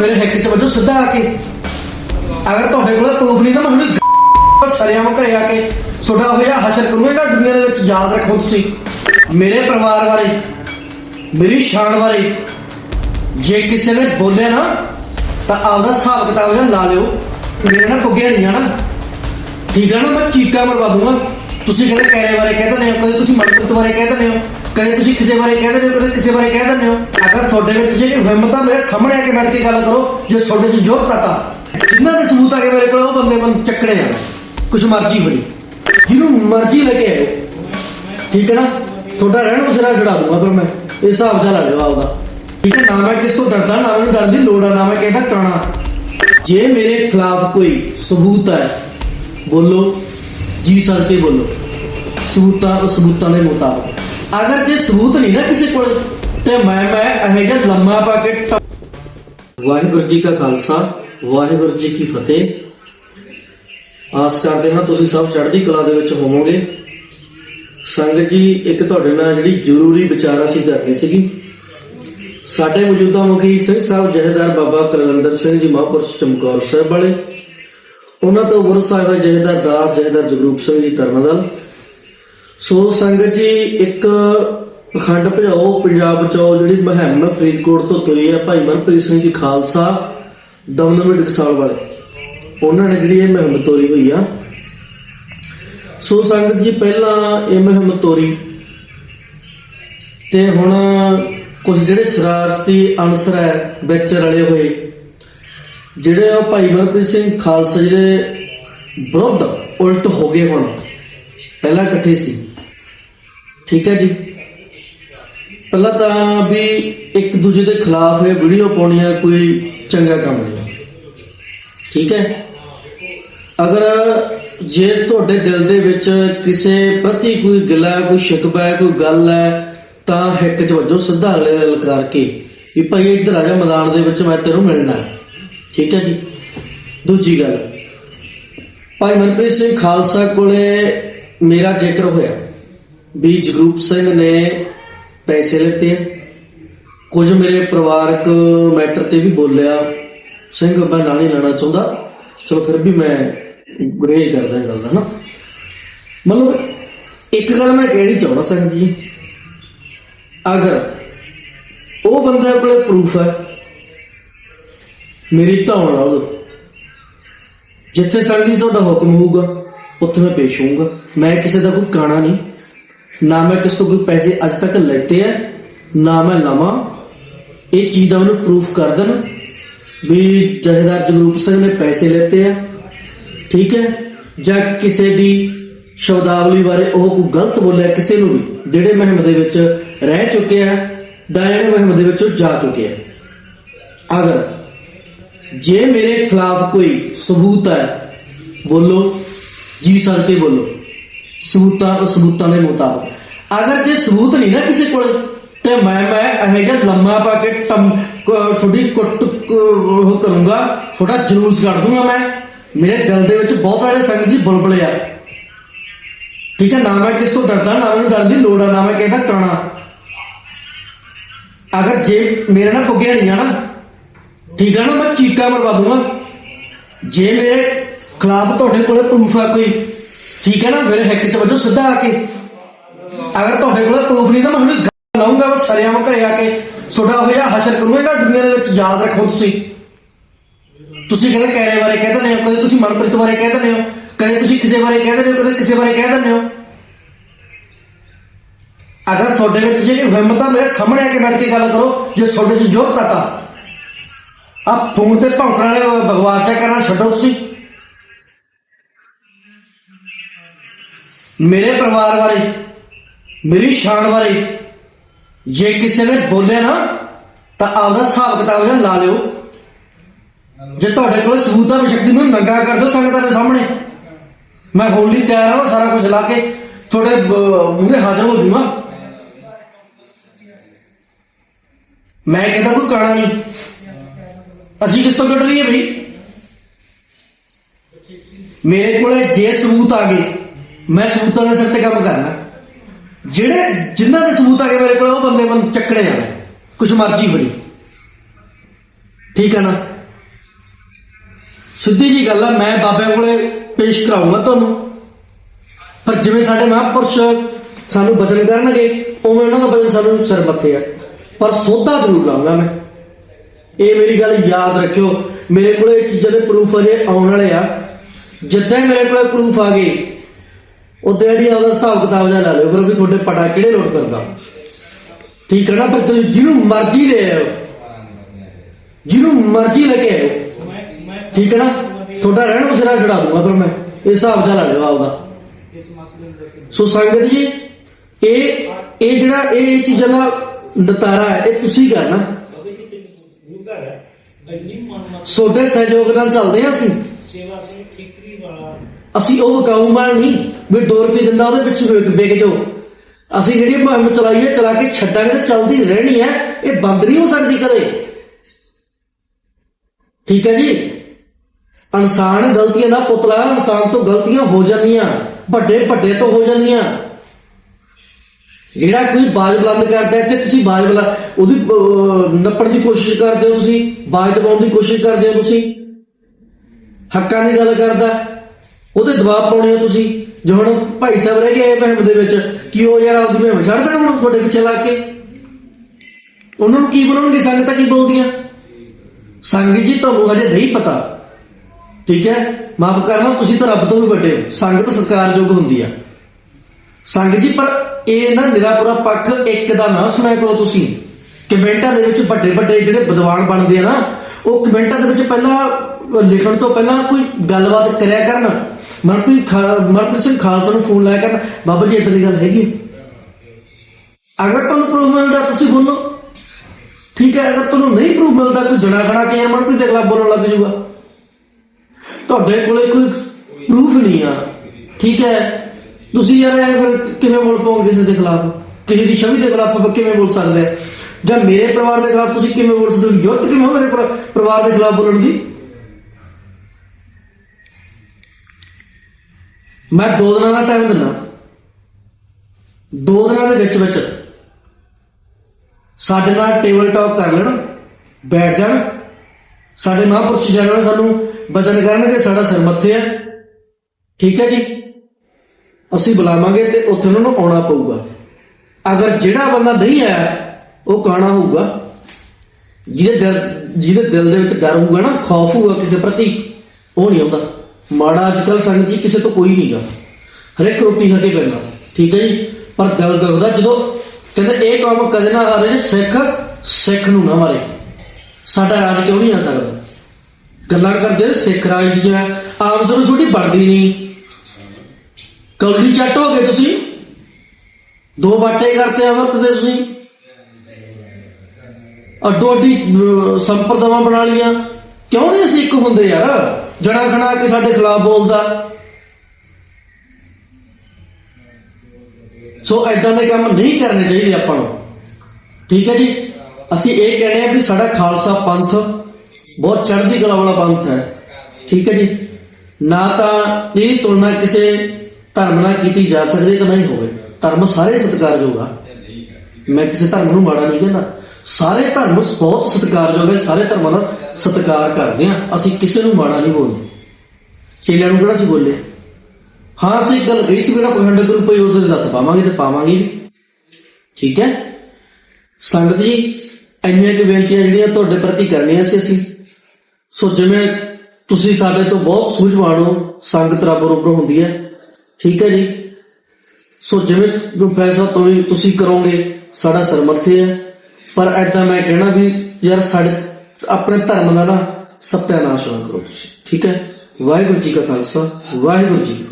ਮੇਰੇ ਹਿੱਕ ਚ ਸਿੱਧਾ ਆ ਕੇ। ਅਗਰ ਤੁਹਾਡੇ ਕੋਲ ਪ੍ਰੂਫ ਨਹੀਂ ਤਾਂ ਮੈਂ ਹੁਣ ਸਰਿਆਮ ਘਰੇ ਆ ਕੇ ਤੁਹਾਡਾ ਹੋਇਆ ਹਸ਼ਰ ਕਰੂੰਗਾ ਇਹਨਾਂ ਦੁਨੀਆ ਦੇ ਵਿੱਚ ਯਾਦ ਰੱਖੋ ਤੁਸੀਂ। ਮੇਰੇ ਪਰਿਵਾਰ ਬਾਰੇ, ਮੇਰੀ ਸ਼ਾਨ ਬਾਰੇ ਜੇ ਕਿਸੇ ਨੇ ਬੋਲਿਆ ਨਾ, ਤਾਂ ਆਪਦਾ ਹਿਸਾਬ ਕਿਤਾਬ ਜਿਹਾ ਲਾ ਲਿਓ ਮੇਰੇ ਨਾਲ ਪੁੱਗਿਆ ਨਹੀਂ ਜਾਣਾ। ਠੀਕ ਹੈ ਨਾ, ਮੈਂ ਚੀਕਾ ਮਰਵਾ ਦੂੰਗਾ। ਤੁਸੀਂ ਕਦੇ ਕੈਰੇ ਬਾਰੇ ਕਹਿ ਦਿੰਦੇ ਹੋ, ਕਦੇ ਤੁਸੀਂ ਮਨਪ੍ਰੀਤ ਬਾਰੇ ਕਹਿ ਦਿੰਦੇ ਹੋ। ਕਦੇ ਤੁਸੀਂ ਕਿਸੇ ਬਾਰੇ ਕਹਿ ਦਿੰਦੇ ਹੋ, ਕਦੇ ਕਿਸੇ ਬਾਰੇ ਕਹਿ ਦਿੰਦੇ ਹੋ? ਅਗਰ ਤੁਹਾਡੇ ਵਿੱਚ ਜੇ ਹਿੰਮਤ ਆ ਮੇਰੇ ਸਾਹਮਣੇ ਆ ਕੇ ਬੈਠ ਕੇ ਗੱਲ ਕਰੋ, ਜੇ ਤੁਹਾਡੇ 'ਚ ਯੋਗਤਾ ਤਾਂ ਜਿੰਨਾ ਦੇ ਸਬੂਤ ਆ ਕੇ ਮੇਰੇ ਕੋਲ, ਉਹ ਬੰਦੇ ਮਨ ਚੱਕਣੇ ਜਾਣ ਕੁਛ ਮਰਜ਼ੀ ਬਣੀ ਜਿਹਨੂੰ ਮਰਜ਼ੀ ਲੈ ਠੀਕ ਹੈ ਨਾ? ਤੁਹਾਡਾ ਰਹਿਣ ਬਸਰਾ ਛਡਾ ਦੂੰਗਾ ਪਰ ਮੈਂ। ਇਸ ਹਿਸਾਬ ਦਾ ਲਾ ਲਿਓ ਆਪਦਾ। ਠੀਕ ਹੈ, ਨਾ ਮੈਂ ਕਿਸ ਤੋਂ ਡਰਦਾ, ਨਾ ਮੈਨੂੰ ਡਰ ਦੀ ਲੋੜ ਆ, ਨਾ ਮੈਂ ਕਹਿੰਦਾ ਟਾਣਾ। ਜੇ ਮੇਰੇ ਖਿਲਾਫ ਕੋਈ ਸਬੂਤ ਹੈ, ਬੋਲੋ। ਜੀ ਸਰ ਕੇ ਬੋਲੋ। ਸਬੂਤਾਂ ਸਬੂਤਾਂ ਦੇ ਮੁਤਾਬਕ। ਅਗਰ ਜੇ ਸਬੂਤ ਨਹੀਂ ਨਾ ਕਿਸੇ ਕੋਲ, ਤੇ ਮੈਂ ਮੈਂ ਇਹ ਜਿਹਾ ਲੰਮਾ ਪਾ ਕੇ ਵਾਹਿਗੁਰੂ ਜੀ ਕਾ ਖਾਲਸਾ, ਵਾਹਿਗੁਰੂ ਜੀ ਕੀ ਫਤਿਹ। ਆਸ ਕਰਦੇ ਹਾਂ ਤੁਸੀਂ ਸਭ ਚੜ੍ਹਦੀ ਕਲਾ ਦੇ ਵਿੱਚ ਹੋਵੋਗੇ। ਸੰਗਤ ਜੀ, ਇੱਕ ਤੁਹਾਡੇ ਨਾਲ ਜਿਹੜੀ ਜ਼ਰੂਰੀ ਵਿਚਾਰ ਅਸੀਂ ਕਰਨੀ ਸੀਗੀ। ਸਾਡੇ ਮੌਜੂਦਾ ਮੁਖੀ ਸਿੰਘ ਸਾਹਿਬ ਜਹੇਦਾਰ ਬਾਬਾ ਕੁਲਵਿੰਦਰ ਸਿੰਘ ਜੀ ਮਹਾਂਪੁਰਸ਼ ਚਮਕੌਰ ਸਾਹਿਬ ਵਾਲੇ, ਉਹਨਾਂ ਤੋਂ ਗੁਰੂ ਸਾਹਿਬ ਜਹੇਦਾਰ ਦਾਸ ਜਹੇਦਾਰ ਜਗਰੂਪ ਸਿੰਘ ਜੀ ਤਰਨਦਲ ਸੋ ਸੰਗਤ ਜੀ, ਇੱਕ ਪਖੰਡ ਭਜਾਓ, ਪੰਜਾਬ ਬਚਾਓ ਜਿਹੜੀ ਮੁਹਿੰਮ ਫਰੀਦਕੋਟ ਤੋਂ ਤੁਰੀ ਹੈ ਭਾਈ ਮਨਪ੍ਰੀਤ ਸਿੰਘ ਜੀ ਖਾਲਸਾ, ਦਮਦਮੇ ਟਕਸਾਲ ਵਾਲੇ। ਉਹਨਾਂ ਨੇ ਜਿਹੜੀ ਇਹ ਮੁਹਿੰਮ ਤੋਰੀ ਹੋਈ ਆ। ਸੋ ਸੰਗਤ ਜੀ, ਪਹਿਲਾਂ ਇਹ ਮੁਹਿੰਮ ਤੋਰੀ। ਤੇ ਹੁਣ ਕੁਝ ਜਿਹੜੇ ਸ਼ਰਾਰਤੀ ਅਨਸਰ ਹੈ, ਵਿੱਚ ਰਲੇ ਹੋਏ, ਜਿਹੜੇ ਉਹ ਭਾਈ ਮਨਪ੍ਰੀਤ ਸਿੰਘ ਖਾਲਸਾ ਜਿਹੜੇ ਵਿਰੁੱਧ ਉਲਟ ਹੋ ਗਏ ਹੁਣ। ਪਹਿਲਾਂ ਇਕੱਠੇ ਸੀ। ਠੀਕ ਹੈ ਜੀ। ਪਹਿਲਾਂ ਤਾਂ ਵੀ ਇੱਕ ਦੂਜੇ ਦੇ ਖਿਲਾਫ ਇਹ ਵੀਡੀਓ ਪਾਉਣੀ ਆ ਕੋਈ ਚੰਗਾ ਕੰਮ ਨਹੀਂ ਠੀਕ ਹੈ। ਅਗਰ ਜੇ ਤੁਹਾਡੇ ਦਿਲ ਦੇ ਵਿੱਚ ਕਿਸੇ ਪ੍ਰਤੀ ਕੋਈ ਗਿਲਾ ਕੋਈ ਸ਼ਿਕਵਾ ਹੈ, ਕੋਈ ਗੱਲ ਹੈ ਤਾਂ ਹਿੱਕ ਚ ਵੱਜੋ ਸਿੱਧਾ ਅਗਲੇ ਨਾਲ ਕਰਕੇ ਵੀ ਭਾਈ ਇੱਧਰ ਆ ਜਾ ਮੈਦਾਨ ਦੇ ਵਿੱਚ ਮੈਂ ਤੈਨੂੰ ਮਿਲਣਾ ਠੀਕ ਹੈ ਜੀ। ਦੂਜੀ ਗੱਲ ਭਾਈ ਮਨਪ੍ਰੀਤ ਸਿੰਘ ਖਾਲਸਾ ਕੋਲੇ ਮੇਰਾ ਜ਼ਿਕਰ ਹੋਇਆ। ਵੀ ਜਗਰੂਪ ਸਿੰਘ ਨੇ ਪੈਸੇ ਲਿੱਤੇ ਕੁਝ ਮੇਰੇ ਪਰਿਵਾਰਕ ਮੈਟਰ ਤੇ ਵੀ ਬੋਲਿਆ, ਸਿੰਘ, ਮੈਂ ਨਾਲ ਹੀ ਲੈਣਾ ਚਾਹੁੰਦਾ। ਚਲੋ ਫਿਰ ਵੀ ਮੈਂ ਗ੍ਰਹਿ ਕਰਦਾ ਇਹ ਗੱਲ ਦਾ ਨਾ। ਮਤਲਬ ਇੱਕ ਗੱਲ ਮੈਂ ਕਹਿਣੀ ਚਾਹੁੰਦਾ ਸਿੰਘ ਜੀ, ਅਗਰ ਉਹ ਬੰਦੇ ਕੋਲ ਪ੍ਰੂਫ ਹੈ, ਮੇਰੀ ਧੌਣ ਲਾ ਉਹਦੇ ਜਿੱਥੇ ਸੰਗ ਜੀ ਤੁਹਾਡਾ ਹੁਕਮ ਹੋਊਗਾ, ਉੱਥੇ ਮੈਂ ਪੇਸ਼ ਹੋਊਗਾ। ਮੈਂ ਕਿਸੇ ਦਾ ਕੋਈ ਕਾਣਾ ਨਹੀਂ। ਨਾ ਮੈਂ ਕਿਸ ਤੋਂ ਕੋਈ ਪੈਸੇ ਅੱਜ ਤੱਕ ਲੈਤੇ ਆ, ਨਾ ਮੈਂ ਲਵਾਂ। ਇਹ ਚੀਜ਼ ਦਾ ਮੈਨੂੰ ਪ੍ਰੂਫ ਕਰ ਦੇਣ ਵੀ ਜਹੇਦਾਰ ਜਗਰੂਪ ਸਿੰਘ ਨੇ ਪੈਸੇ ਲੈਤੇ ਆ। ਠੀਕ ਹੈ? ਜਾਂ ਕਿਸੇ ਦੀ ਸ਼ਬਦਾਵਲੀ ਬਾਰੇ ਉਹ ਕੋਈ ਗਲਤ ਬੋਲਿਆ ਕਿਸੇ ਨੂੰ ਵੀ, ਜਿਹੜੇ ਮਹਿਮ ਦੇ ਵਿੱਚ ਰਹਿ ਚੁੱਕੇ ਆ ਦਾਇਰੇ ਮਹਿਮ ਦੇ ਵਿੱਚੋਂ ਜਾ ਚੁੱਕੇ ਆ। ਅਗਰ ਜੇ ਮੇਰੇ ਖਿਲਾਫ ਕੋਈ ਸਬੂਤ ਹੈ, ਬੋਲੋ, ਜੀ ਸਰ ਕੇ ਬੋਲੋ। ਸਬੂਤਾਂ ਉਹ ਸਬੂਤਾਂ ਦੇ ਮੁਤਾਬਕ। ਅਗਰ ਜੇ ਸਬੂਤ ਨਹੀਂ ਨਾ ਕਿਸੇ ਕੋਲ, ਤੇ ਮੈਂ ਮੈਂ ਇਹ ਜਿਹਾ ਲੰਮਾ ਪਾ ਕੇ ਟਮ ਕ- ਕੁੱਟ ਉਹ ਕਰੂੰਗਾ, ਤੁਹਾਡਾ ਜਲੂਸ ਕੱਢ ਦੂੰਗਾ ਮੈਂ। ਮੇਰੇ ਦਿਲ ਦੇ ਵਿੱਚ ਬਹੁਤ ਸਾਰੇ ਸੰਗਤ ਜੀ ਬੁਲਬੁਲੇ ਆ। ਠੀਕ ਹੈ, ਨਾ ਮੈਂ ਕਿਸ ਤੋਂ ਡਰਦਾ, ਨਾ ਮੈਨੂੰ ਡਰ ਦੀ ਲੋੜ ਆ, ਨਾ ਮੈਂ ਕਹਿੰਦਾ ਟਾਣਾ। ਅਗਰ ਜੇ ਮੇਰੇ ਨਾਲ ਪੁੱਗਿਆ ਨਹੀਂ ਜਾਣਾ ਠੀਕ ਹੈ ਨਾ, ਮੈਂ ਚੀਕਾ ਮਰਵਾ ਦੂੰਗਾ। ਜੇ ਮੇਰੇ ਖਿਲਾਫ ਤੁਹਾਡੇ ਕੋਲੇ ਪ੍ਰੂਫ ਆ ਕੋਈ, ਠੀਕ ਹੈ ਨਾ, ਮੇਰੇ ਹਿੱਕ ਤੇ ਵਜੋਂ ਸਿੱਧਾ ਆ ਕੇ। ਅਗਰ ਤੁਹਾਡੇ ਕੋਲ ਪ੍ਰੂਫ ਨਹੀਂ ਤਾਂ ਮੈਂ ਹੁਣ ਲਾਉਂਗਾ ਬਸ ਸਰਿਆਮ ਘਰੇ ਆ ਕੇ ਤੁਹਾਡਾ ਹੋਇਆ ਹਸ਼ਰ ਕਰੂੰਗਾ ਇਹਨਾਂ ਦੁਨੀਆ ਦੇ ਵਿੱਚ ਯਾਦ ਰੱਖੋ ਤੁਸੀਂ। ਤੁਸੀਂ ਕਦੇ ਕੈਰੇ ਬਾਰੇ ਕਹਿ ਦਿੰਦੇ ਹੋ, ਕਦੇ ਤੁਸੀਂ ਮਨਪ੍ਰੀਤ ਬਾਰੇ ਕਹਿ ਦਿੰਦੇ ਹੋ, ਕਦੇ ਤੁਸੀਂ ਕਿਸੇ ਬਾਰੇ ਕਹਿ ਦਿੰਦੇ ਹੋ, ਕਦੇ ਕਿਸੇ ਬਾਰੇ ਕਹਿ ਦਿੰਦੇ ਹੋ। ਅਗਰ ਤੁਹਾਡੇ ਵਿੱਚ ਜੇ ਹਿੰਮਤ ਆ, ਮੇਰੇ ਸਾਹਮਣੇ ਆ ਕੇ ਬੈਠ ਕੇ ਗੱਲ ਕਰੋ, ਜੇ ਤੁਹਾਡੇ 'ਚ ਯੋਗਤਾ ਤਾਂ ਆ ਫੋਨ ਤੇ ਭੌਂਕਣ ਵਾਲੇ ਬਗਵਾਚਾ ਕਰਨਾ ਛੱਡੋ ਤੁਸੀਂ। ਮੇਰੇ ਪਰਿਵਾਰ ਬਾਰੇ ਮੇਰੀ ਸ਼ਾਨ ਬਾਰੇ ਜੇ ਕਿਸੇ ਨੇ ਬੋਲਿਆ ਨਾ, ਤਾਂ ਆਪਦਾ ਹਿਸਾਬ ਕਿਤਾਬ ਜਿਹਾ ਲਾ ਲਿਓ। ਜੇ ਤੁਹਾਡੇ ਕੋਲ ਸਬੂਤਾਂ ਦੀ ਸ਼ਕਤੀ ਨੂੰ ਨੰਗਾ ਕਰ ਦਿਓ ਸੰਗਤਾਂ ਦੇ ਸਾਹਮਣੇ। ਮੈਂ ਹੋਲੀ ਤਿਆਰ ਹਾਂ, ਸਾਰਾ ਕੁਝ ਲਾ ਕੇ। ਤੁਹਾਡੇ ਮੂਹਰੇ ਹਾਜ਼ਰ ਹੋ ਜੂਗਾ ਮੈਂ ਕਹਿੰਦਾ ਕੋਈ ਕਾਣਾ ਨਹੀਂ। ਅਸੀਂ ਕਿਸ ਤੋਂ ਕੱਢ ਲਈਏ ਬਈ? ਮੇਰੇ ਕੋਲੇ ਜੇ ਸਬੂਤ ਆ ਗਏ, ਮੈਂ ਸਬੂਤਾਂ ਦੇ ਸਿਰ ਤੇ ਕੰਮ ਕਰਨਾ। ਜਿਹੜੇ ਜਿਨ੍ਹਾਂ ਦੇ ਸਬੂਤ ਆ ਗਏ ਮੇਰੇ ਕੋਲ, ਉਹ ਬੰਦੇ ਮਨ ਚੱਕਣੇ ਆ। ਕੁਛ ਮਰਜ਼ੀ ਬਣੀ ਠੀਕ ਹੈ ਨਾ? ਸਿੱਧੀ ਜੀ ਗੱਲ ਆ, ਮੈਂ ਬਾਬਿਆਂ ਕੋਲੇ ਪੇਸ਼ ਕਰਾਉਂਗਾ ਤੁਹਾਨੂੰ। ਪਰ ਜਿਵੇਂ ਸਾਡੇ ਮਹਾਂਪੁਰਸ਼ ਸਾਨੂੰ ਬਚਨ ਕਰਨਗੇ, ਉਵੇਂ ਉਹਨਾਂ ਦਾ ਬਚਨ ਸਾਨੂੰ ਸਿਰ ਮੱਥੇ ਆ। ਪਰ ਸੋਧਾ ਜ਼ਰੂਰ ਲਾਉਂਗਾ ਮੈਂ। ਇਹ ਮੇਰੀ ਗੱਲ ਯਾਦ ਰੱਖਿਓ। ਮੇਰੇ ਕੋਲੇ ਚੀਜ਼ਾਂ ਦੇ ਪ੍ਰੂਫ ਅਜੇ ਆਉਣ ਵਾਲੇ ਆ। ਜਿੱਦਾਂ ਮੇਰੇ ਕੋਲੇ ਪ੍ਰੂਫ ਆ ਗਏ ਉਹਦੇ ਜਿਹੜੀ ਉਹਦਾ ਹਿਸਾਬ ਕਿਤਾਬ ਜਿਹਾ ਲਾ ਲਿਓ ਫਿਰ ਵੀ ਤੁਹਾਡੇ ਪਟਾ ਕਿਹੜੇ ਲੋਡ ਕਰਦਾ? ਠੀਕ ਹੈ ਨਾ ਪਰ ਤੁਸੀਂ ਜਿਹਨੂੰ ਮਰਜ਼ੀ ਲੈ ਆਓ ਜਿਹਨੂੰ ਮਰਜ਼ੀ ਲੈ ਕੇ ਆਓ ਠੀਕ ਹੈ ਨਾ? ਤੁਹਾਡਾ ਰਹਿਣ ਬਸੇਰਾ ਛਡਾ ਦੂੰਗਾ ਫਿਰ ਮੈਂ। ਇਹ ਹਿਸਾਬ ਜਿਹਾ ਲਾ ਲਿਓ ਆਪਦਾ। ਸੋ ਸੰਗਤ ਜੀ, ਇਹ ਇਹ ਜਿਹੜਾ ਇਹ ਇਹ ਚੀਜ਼ਾਂ ਦਾ ਨਤਾਰਾ ਹੈ, ਇਹ ਤੁਸੀਂ ਕਰਨਾ। ਤੁਹਾਡੇ ਸਹਿਯੋਗ ਨਾਲ ਚੱਲਦੇ ਹਾਂ ਅਸੀਂ। ਸੇਵਾ ਸਿੰਘ ਠੀਕਰੀ ਵਾਲਾ ਅਸੀਂ ਉਹ ਵਿਕਾਊ ਮਾਲ ਨਹੀਂ। ਵੀ 2 ਰੁਪਏ ਦਿੰਦਾ ਉਹਦੇ ਵਿੱਚ ਵਿਕ ਵਿਕ ਜਾਓ ਅਸੀਂ ਜਿਹੜੀ ਮੁਹਿੰਮ ਚਲਾਈ ਹੈ ਚਲਾ ਕੇ ਛੱਡਾਂਗੇ ਤੇ ਚੱਲਦੀ ਰਹਿਣੀ ਹੈ ਇਹ ਬੰਦ ਨਹੀਂ ਹੋ ਸਕਦੀ ਕਦੇ। ਠੀਕ ਹੈ ਜੀ? ਇਨਸਾਨ ਗਲਤੀਆਂ ਦਾ ਪੁਤਲਾ, ਇਨਸਾਨ ਤੋਂ ਗਲਤੀਆਂ ਹੋ ਜਾਂਦੀਆਂ। ਵੱਡੇ ਵੱਡੇ ਤੋਂ ਹੋ ਜਾਂਦੀਆਂ। ਜਿਹੜਾ ਕੋਈ ਬਾਜ ਬੁਲੰਦ ਕਰਦਾ ਹੈ, ਤੇ ਤੁਸੀਂ ਬਾਜ ਬੁਲਾ ਉਹਦੀ ਨੱਪਣ ਦੀ ਕੋਸ਼ਿਸ਼ ਕਰਦੇ ਹੋ ਤੁਸੀਂ, ਬਾਜ ਦਬਾਉਣ ਦੀ ਕੋਸ਼ਿਸ਼ ਕਰਦੇ ਹੋ ਤੁਸੀਂ। ਹੱਕਾਂ ਦੀ ਗੱਲ ਕਰਦਾ। ਉਹਦੇ ਦਬਾਅ ਪਾਉਣੇ ਹੋ ਤੁਸੀਂ। ਜੋ ਹੁਣ ਭਾਈ ਸਾਹਿਬ ਰਹਿ ਗਏ ਮਹਿਮ ਦੇ ਵਿੱਚ, ਕੀ ਉਹ ਯਾਰ ਆਪਦੀ ਮਹਿਮ ਛੱਡ ਦੇਣ ਹੁਣ ਤੁਹਾਡੇ ਪਿੱਛੇ ਲਾ ਕੇ? ਉਹਨਾਂ ਨੂੰ ਕੀ ਬੋਲਣਗੇ ਸੰਗਤਾਂ ਕੀ ਬੋਲਦੀਆਂ? ਸੰਗਤ ਜੀ ਤੁਹਾਨੂੰ ਹਜੇ ਨਹੀਂ ਪਤਾ। ਠੀਕ ਹੈ? ਮਾਫ ਕਰਨਾ, ਤੁਸੀਂ ਤਾਂ ਰੱਬ ਤੋਂ ਵੀ ਵੱਡੇ ਹੋ। ਸੰਗਤ ਸਤਿਕਾਰਯੋਗ ਹੁੰਦੀ ਆ। ਸੰਗਤ ਜੀ, ਪਰ ਇਹ ਨਾ ਨਿਰਾਪੁਰਾ ਪੱਖ ਇੱਕ ਦਾ ਨਾ ਸੁਣਿਆ ਕਰੋ ਤੁਸੀਂ। ਕਮੈਂਟਾਂ ਦੇ ਵਿੱਚ ਵੱਡੇ ਵੱਡੇ ਜਿਹੜੇ ਵਿਦਵਾਨ ਬਣਦੇ ਆ ਨਾ, ਉਹ ਕਮੈਂਟਾਂ ਦੇ ਵਿੱਚ ਪਹਿਲਾਂ ਲਿਖਣ ਤੋਂ ਪਹਿਲਾਂ ਕੋਈ ਗੱਲਬਾਤ ਕਰਿਆ ਕਰਨ? ਮਨਪ੍ਰੀਤ ਖਾ- ਮਨਪ੍ਰੀਤ ਸਿੰਘ ਖਾਲਸਾ ਨੂੰ ਫੋਨ ਲਾਇਆ ਕਰਨ, ਬਾਬਾ ਜੀ ਇਦਾਂ ਦੀ ਗੱਲ ਹੈਗੀ ਹੈ। ਅਗਰ ਤੁਹਾਨੂੰ ਪ੍ਰੂਫ ਮਿਲਦਾ, ਤੁਸੀਂ ਬੋਲੋ। ਠੀਕ ਹੈ, ਅਗਰ ਤੁਹਾਨੂੰ ਨਹੀਂ ਪ੍ਰੂਫ ਮਿਲਦਾ, ਕੋਈ ਜਣਾ ਖਣਾ ਕੇ ਯਾਰ ਮਨਪ੍ਰੀਤ ਦੇ ਖਿਲਾਫ ਬੋਲਣ ਲੱਗ ਜਾਊਗਾ। ਤੁਹਾਡੇ ਕੋਲੇ ਕੋਈ ਪ੍ਰੂਫ ਨਹੀਂ ਆ। ਠੀਕ ਹੈ? ਤੁਸੀਂ ਯਾਰ ਇਹ ਫਿਰ ਕਿਵੇਂ ਬੋਲ ਪਾਓਗੇ ਕਿਸੇ ਦੇ ਖਿਲਾਫ? ਕਿਸੇ ਦੀ ਛਵੀ ਦੇ ਖਿਲਾਫ ਆਪਾਂ ਕਿਵੇਂ ਬੋਲ ਸਕਦੇ ਹਾਂ? ਜਾਂ ਮੇਰੇ ਪਰਿਵਾਰ ਦੇ ਖਿਲਾਫ ਤੁਸੀਂ ਕਿਵੇਂ ਬੋਲ ਸਕਦੇ ਹੋ? ਯੁੱਧ ਕਿਵੇਂ ਹੋ ਮੇਰੇ ਪਰ- ਪਰਿਵਾਰ ਦੇ ਖਿਲਾਫ ਬੋਲਣ ਦੀ? ਮੈਂ ਦੋ ਦਿਨਾਂ ਦਾ ਟਾਈਮ ਦਿੰਦਾ। ਦੋ ਦਿਨਾਂ ਦੇ ਵਿੱਚ ਵਿੱਚ ਸਾਡੇ ਨਾਲ ਟੇਬਲ ਟਾਕ ਕਰ ਲੈਣ, ਬੈਠ ਜਾਣ। ਸਾਡੇ ਮਹਾਂਪੁਰਸ਼ ਜਨਾਂ ਸਾਨੂੰ ਬਚਨ ਕਰਨਗੇ ਸਾਡਾ ਸਿਰ ਮੱਥੇ ਹੈ ਠੀਕ ਹੈ ਜੀ? ਅਸੀਂ ਬੁਲਾਵਾਂਗੇ ਤੇ ਉੱਥੇ ਉਹਨਾਂ ਨੂੰ ਆਉਣਾ ਪਊਗਾ। ਅਗਰ ਜਿਹੜਾ ਬੰਦਾ ਨਹੀਂ ਆਇਆ, ਉਹ ਕਾਣਾ ਹੋਊਗਾ? ਜਿਹਦੇ ਦਿਲ ਜਿਹਦੇ ਦਿਲ ਦੇ ਵਿੱਚ ਡਰ ਹੋਊਗਾ ਨਾ, ਖੌਫ ਹੋਊਗਾ ਕਿਸੇ ਪ੍ਰਤੀ, ਉਹ ਨਹੀਂ ਆਉਂਦਾ। ਮਾੜਾ ਅੱਜ ਕੱਲ ਸੰਗਤ ਜੀ ਕਿਸੇ ਤੋਂ ਕੋਈ ਨਹੀਂਗਾ। ਹਰੇਕ ਰੋਟੀ ਖਾਤੇ ਪੈਂਦਾ। ਠੀਕ ਹੈ ਜੀ? ਪਰ ਦਿਲ ਦੁਖਦਾ ਜਦੋਂ ਕਹਿੰਦੇ ਇਹ ਕੰਮ ਕਦੇ ਨਾ ਆਵੇ ਜੇ ਸਿੱਖ ਸਿੱਖ ਨੂੰ ਨਾ ਮਾਰੇ ਸਾਡਾ ਰਾਜ ਕਿਉਂ ਨਹੀਂ ਆ ਸਕਦਾ? ਗੱਲਾਂ ਕਰਦੇ ਸਿੱਖ ਰਾਜ ਦੀਆਂ ਆਮ ਸਾਨੂੰ ਛੋਟੀ ਬਣਦੀ ਨਹੀਂ। ਕੌਲੀ ਚੱਟ ਹੋ ਗਏ ਤੁਸੀਂ। ਦੋ ਬਾਟੇ ਕਰਤੇ ਅਮਰਤ ਦੇ ਤੁਸੀਂ। ਅੱਡੋ ਅੱਡੀ ਸੰਪਰਦਾਵਾਂ ਬਣਾ ਲੀਆਂ ਕਿਉਂ ਨਹੀਂ ਅਸੀਂ ਇੱਕ ਹੁੰਦੇ ਯਾਰ? ਜਣਾ ਖਣਾ ਕੇ ਸਾਡੇ ਖਿਲਾਫ ਬੋਲਦਾ ਸੋ ਐਦਾਂ ਦੇ ਕੰਮ ਨਹੀਂ ਕਰਨੇ ਚਾਹੀਦੇ ਆਪਾਂ ਨੂੰ। ਠੀਕ ਹੈ ਜੀ? ਅਸੀਂ ਇਹ ਕਹਿੰਦੇ ਆ ਵੀ ਸਾਡਾ ਖਾਲਸਾ ਪੰਥ ਬਹੁਤ ਚੜ੍ਹਦੀ ਕਲਾ ਵਾਲਾ ਪੰਥ ਹੈ। ਠੀਕ ਹੈ ਜੀ? ਨਾ ਤਾਂ ਇਹ ਤੁਲਨਾ ਕਿਸੇ ਧਰਮ ਨਾਲ ਕੀਤੀ ਜਾ ਸਕਦੀ ਤਾਂ ਨਹੀਂ ਹੋਵੇ। ਧਰਮ ਸਾਰੇ ਸਤਿਕਾਰਯੋਗ ਆ। ਮੈਂ ਕਿਸੇ ਧਰਮ ਨੂੰ ਮਾੜਾ ਨਹੀਂ ਕਹਿੰਦਾ। ਸਾਰੇ ਧਰਮ ਬਹੁਤ ਸਤਿਕਾਰਯੋਗ ਹੈ, ਸਾਰੇ ਧਰਮਾਂ ਦਾ ਸਤਿਕਾਰ ਕਰਦੇ ਆ ਅਸੀਂ ਕਿਸੇ ਨੂੰ ਮਾੜਾ ਨਹੀਂ ਬੋਲਦੇ। ਚੇਲਿਆਂ ਨੂੰ ਕਿਹੜਾ ਸੀ ਬੋਲੇ? ਹਾਂ, ਅਸੀਂ ਗੱਲ ਕਹੀ ਸੀ, ਜਿਹੜਾ ਪਖੰਡ ਗੁਰੂ ਪਈ ਉਸ ਦੇ ਲੱਤ ਪਾਵਾਂਗੇ ਤੇ ਪਾਵਾਂਗੇ ਠੀਕ ਹੈ? ਸੰਗਤ ਜੀ, ਇੰਨੀਆਂ ਕਿ ਬੇਨਤੀਆਂ ਜਿਹੜੀਆਂ ਤੁਹਾਡੇ ਪ੍ਰਤੀ ਕਰਨੀਆਂ ਸੀ ਅਸੀਂ। ਸੋ ਜਿਵੇਂ ਤੁਸੀਂ ਸਾਡੇ ਤੋਂ ਬਹੁਤ ਸੂਝਵਾਨ ਹੋ, ਸੰਗਤ ਰੱਬ ਰੂਬਰੂ ਹੁੰਦੀ ਹੈ। ਠੀਕ ਹੈ ਜੀ? ਸੋ ਜਿਵੇਂ ਫੈਸਲਾ ਤੁਸੀਂ ਕਰੋਗੇ, ਸਾਡਾ ਸਰਮਰਥ ਹੈ। ਪਰ ਐਦਾਂ ਮੈਂ ਕਹਿਣਾ ਵੀ ਯਾਰ ਸਾਡੇ ਆਪਣੇ ਧਰਮ ਦਾ ਨਾ ਸਤਿਆਨਾਸ਼ ਨਾ ਕਰੋ ਤੁਸੀਂ, ਠੀਕ ਹੈ? ਵਾਹਿਗੁਰੂ ਜੀ ਕਾ ਖਾਲਸਾ, ਵਾਹਿਗੁਰੂ ਜੀ ਕੀ